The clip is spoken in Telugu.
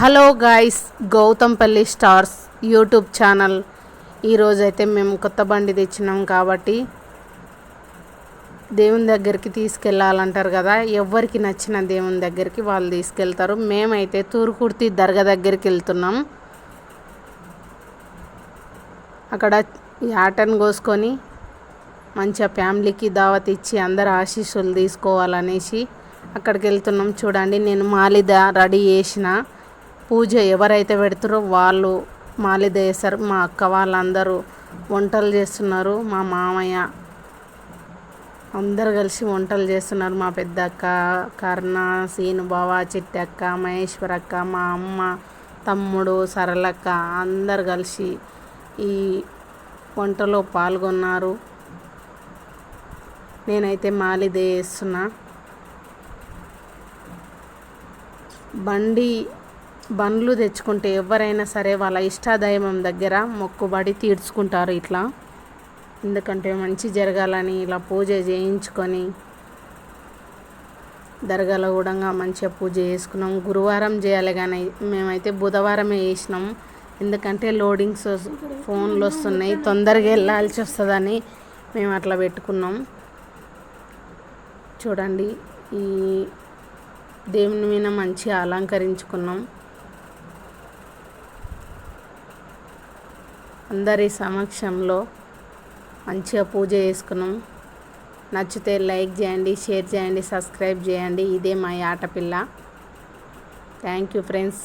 Hello guys Gouthampalli stars YouTube channel. ఈరోజైతే మేము కొత్త బండి తెచ్చినాం కాబట్టి దేవుని దగ్గరికి తీసుకెళ్ళాలంటారు కదా. ఎవరికి నచ్చిన దేవుని దగ్గరికి వాళ్ళు తీసుకెళ్తారు. మేమైతే తూరుకుర్తి దర్గా దగ్గరికి వెళ్తున్నాం. అక్కడ యాటను కోసుకొని మంచిగా ఫ్యామిలీకి దావత్ ఇచ్చి అందరు ఆశీస్సులు తీసుకోవాలనేసి అక్కడికి వెళ్తున్నాం. చూడండి నేను మాలిద రెడీ చేసిన. పూజ ఎవరైతే పెడతారో వాళ్ళు మాలిదేశారు వేస్తారు మా అక్క వాళ్ళందరూ వంటలు చేస్తున్నారు. మా మామయ్య అందరు కలిసి వంటలు చేస్తున్నారు. మా పెద్ద అక్క కర్ణ సీను బావ మహేశ్వరక్క మహేశ్వర అక్క మా అమ్మ తమ్ముడు సరళక్క అందరు కలిసి ఈ వంటలో పాల్గొన్నారు. నేనైతే మాలిదే వేస్తున్నా బండి బండ్లు తెచ్చుకుంటే ఎవరైనా సరే వాళ్ళ ఇష్టాదైవం దగ్గర మొక్కుబడి తీర్చుకుంటారు ఇట్లా. ఎందుకంటే మంచి జరగాలని ఇలా పూజ చేయించుకొని దర్గాలో కూడా మంచిగా పూజ చేసుకున్నాం. గురువారం చేయాలి కానీ మేమైతే బుధవారమే చేసినాం. ఎందుకంటే లోడింగ్స్ ఫోన్లు వస్తున్నాయి. తొందరగా వెళ్ళాల్సి వస్తుందని మేము అట్లా పెట్టుకున్నాం. చూడండి ఈ దేవుని మీద మంచిగా అలంకరించుకున్నాం. అందరి సమక్షంలో మంచిగా పూజ చేసుకున్నాం. నచ్చితే లైక్ చేయండి షేర్ చేయండి సబ్స్క్రైబ్ చేయండి. ఇదే మా ఆటపిల్ల. Thank you friends.